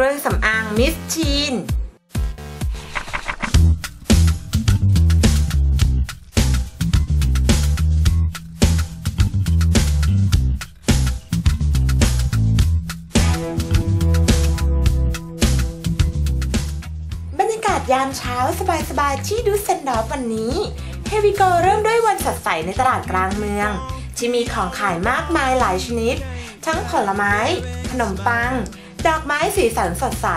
รื่องสำอางมิสชีนบรรยากาศยามเช้าสบายๆที่ดูเซนดอฟวันนี้เฮวิโกเริ่มด้วยวันสดใสในตลาดกลางเมือง ที่มีของขายมากมายหลายชนิด ทั้งผลไม้ ขนมปัง ดอกไม้สีสันสดใส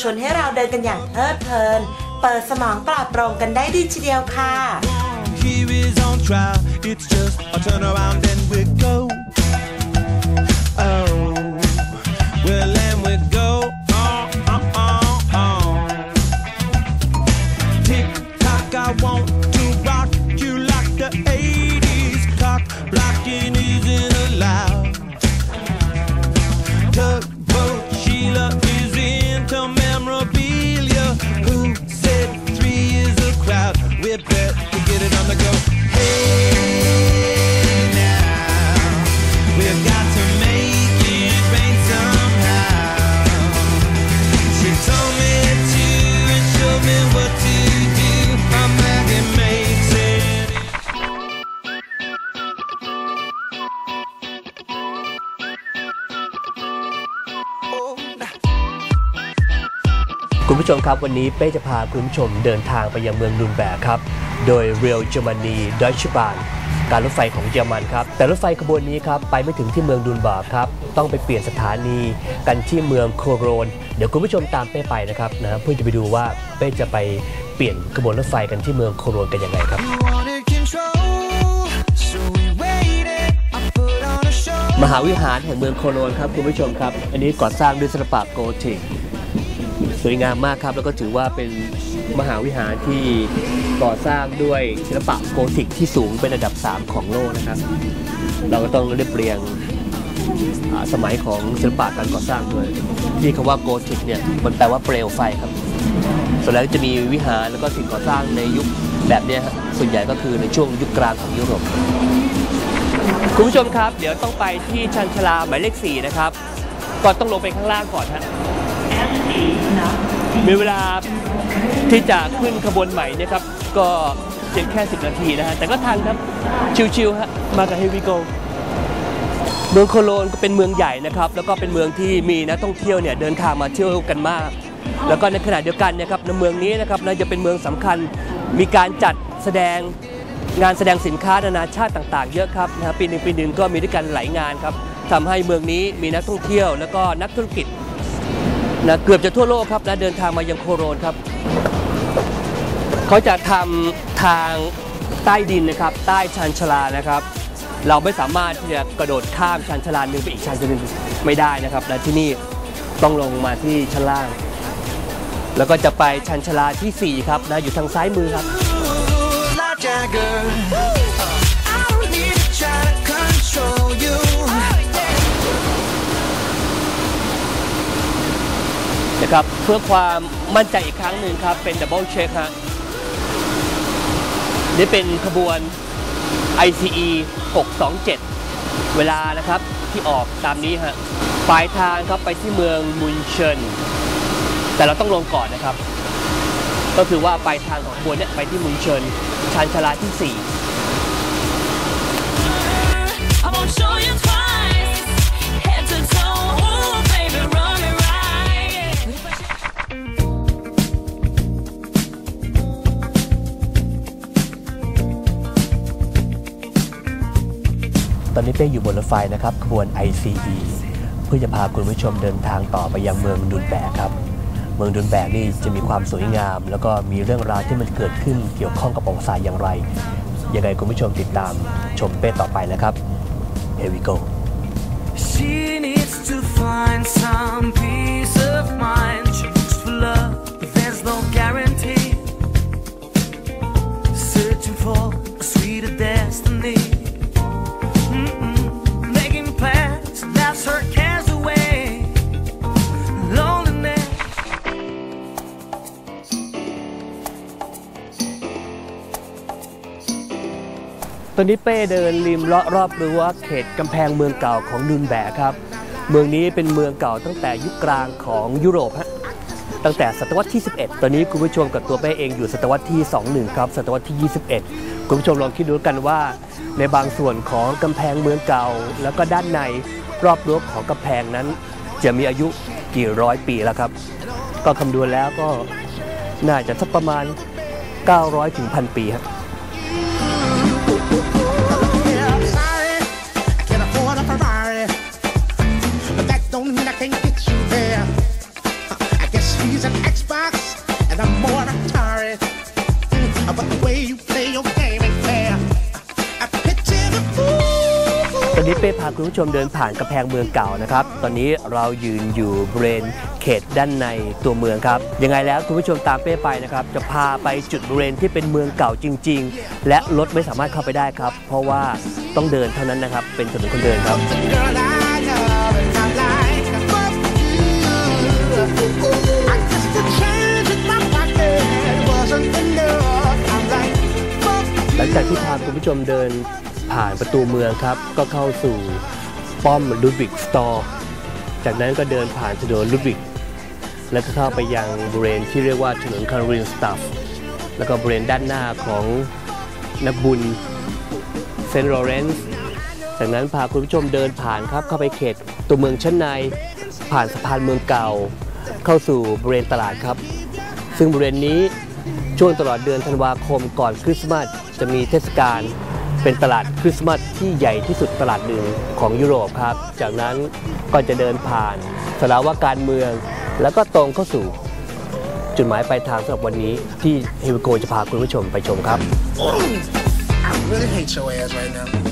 ชวนให้เราเดินกันอย่างเพลิดเพลิน เปิดสมองปลอดโปร่งกันได้ดีทีเดียวค่ะ Here is on trial. It's just a turn around and we go. tidbit คุณผู้ชมครับวันนี้เป้จะพาคุณผู้ชมเดินทางไปยังเมืองนุนแบกครับ โดยเรลเยอรมนีดอยชบานการรถไฟของเยอรมันครับ แต่รถไฟขบวนนี้ครับไปไม่ถึงที่เมืองดุนบาร์ครับ ต้องไปเปลี่ยนสถานีกันที่เมืองโคโรน เดี๋ยวคุณผู้ชมตามเป้ไปนะครับนะเพื่อจะไปดูว่าเป้จะไปเปลี่ยนขบวนรถไฟกันที่เมืองโคโรนกันยังไงครับมหาวิหารแห่งเมืองโคโลนครับคุณผู้ชมครับ อันนี้ก่อสร้างด้วยศิลปะโกธิก สวยงามมากครับแล้วก็ถือว่าเป็นมหาวิหารที่ก่อสร้างด้วยศิลปะโกธิกที่สูงเป็นอันดับ 3 ของโลกนะครับ เราก็ต้องเรียบเรียงสมัยของศิลปะการก่อสร้างด้วยที่คำว่าโกธิกเนี่ยมันแปลว่าเปลวไฟครับ ส่วนแล้วจะมีวิหารแล้วก็สิ่งก่อสร้างในยุคแบบนี้ส่วนใหญ่ก็คือในช่วงยุคกลางของยุโรปคุณผู้ชมครับ เดี๋ยวต้องไปที่ชันชลาหมายเลข4นะครับก่อนต้องลงไปข้างล่างก่อนฮะ มีเวลาที่จะขึ้นขบวนใหม่เนะครับ ก็เพียงแค่ 10 นาทีนะฮะแต่ก็ทันครับ ชิวๆฮะมากับเฮวิโกเมืองโคโลนก็เป็นเมืองใหญ่นะครับ แล้วก็เป็นเมืองที่มีนักท่องเที่ยวเนี่ยเดินทางมาเที่ยวกันมาก แล้วก็ในขณะเดียวกันนะครับในเมืองนี้นะครับน่าจะเป็นเมืองสำคัญ มีการจัดแสดงงานแสดงสินค้านานาชาติต่าง ๆ เยอะครับนะฮะปีหนึ่งปีหนึ่งก็มีด้วยกันหลายงานครับทำให้เมืองนี้มีนักท่องเที่ยว แล้วก็นักธุรกิจ นะเกือบจะทั่วโลกครับนะเดินทางมายังโคโรนครับเขาจะทำทางใต้ดินนะครับใต้ชันชลานะครับ เราไม่สามารถที่จะกระโดดข้ามชันชลาหนึ่งไปอีกชันชลาหนึ่งไม่ได้นะครับและที่นี่ต้องลงมาที่ชั้นล่าง แล้วก็จะไปชันชลาที่ 4 ครับนะอยู่ทางซ้ายมือครับ Jagger. I need to try to control you. ครับเพื่อความมั่นใจอีกครั้งหนึ่งครับ เป็นดับเบิลเช็คฮะนี่เป็นขบวน ICE 627 เวลานะครับที่ออกตามนี้ฮะปลายทางครับไปที่เมืองมุนเชนแต่เราต้องลงก่อนนะครับ ก็คือว่าปลายทางของขบวนเนี่ยไปที่มุนเชนชานชาลาที่ 4 ตอนนี้เป้อยู่บนรถไฟนะครับขบวน ICE เพื่อจะพาคุณผู้ชมเดินทางต่อไปยังเมืองดุนแบกครับ เมืองดุนแบกนี่จะมีความสวยงาม แล้วก็มีเรื่องราวที่มันเกิดขึ้นเกี่ยวข้องกับประวัติศาสตร์อย่างไร ยังไงคุณผู้ชมติดตามชมเป้ต่อไปนะครับ Here we go She needs to find some peace of mind. อนนี้เป้เดินริมเลาะรอบรั้วเขตกำแพงเมืองเก่าของดุนแบกครับ เมืองนี้เป็นเมืองเก่าตั้งแต่ยุคกลางของยุโรปฮะตั้งแต่ศตวรรษที่ 11 ตอนนี้คุณผู้ชมกับตัวเป้เองอยู่ศตวรรษที่ 21 ครับ ศตวรรษที่ 21 คุณผู้ชมลองคิดดูกันว่า ในบางส่วนของกำแพงเมืองเก่า แล้วก็ด้านในรอบรั้วของกำแพงนั้น จะมีอายุกี่ร้อยปีแล้วครับ ก็คำนวณแล้วก็น่าจะสักประมาณ 900ถึงพันปีครับ นี้เป้พาคุณผู้ชมเดินผ่านกำแพงเมืองเก่านะครับ ตอนนี้เรายืนอยู่บริเวณเขตด้านในตัวเมืองครับ ยังไงแล้วคุณผู้ชมตามเป้ไปนะครับ จะพาไปจุดบริเวณที่เป็นเมืองเก่าจริง ๆ และรถไม่สามารถเข้าไปได้ครับ เพราะว่าต้องเดินเท่านั้นนะครับ เป็นถนนคนเดินครับ หลังจากที่พาคุณผู้ชมเดิน ผ่านประตูเมืองครับ ก็เข้าสู่ป้อมลูดวิกสตอร์จากนั้นก็เดินผ่านถนนลูดวิกแล้วก็เข้าไปยังบริเวณที่เรียกว่าถนนคารินสตัฟแล้วก็บริเวณด้านหน้าของนักบุญเซนต์ลอเรนซ์จากนั้นพาคุณผู้ชมเดินผ่านครับเข้าไปเขตตัวเมืองชั้นใน ผ่านสะพานเมืองเก่า เข้าสู่บริเวณตลาดครับ ซึ่งบริเวณนี้ช่วงตลอดเดือนธันวาคมก่อนคริสต์มาสจะมีเทศกาล เป็นตลาดคริสต์มาสที่ใหญ่ที่สุดตลาดหนึ่งของยุโรปครับ จากนั้นก็จะเดินผ่านสลาว่าการเมือง แล้วก็ตรงเข้าสู่จุดหมายปลายทางสำหรับวันนี้ที่เฮวิโกจะพาคุณผู้ชมไปชมครับ I really hate your ass right now.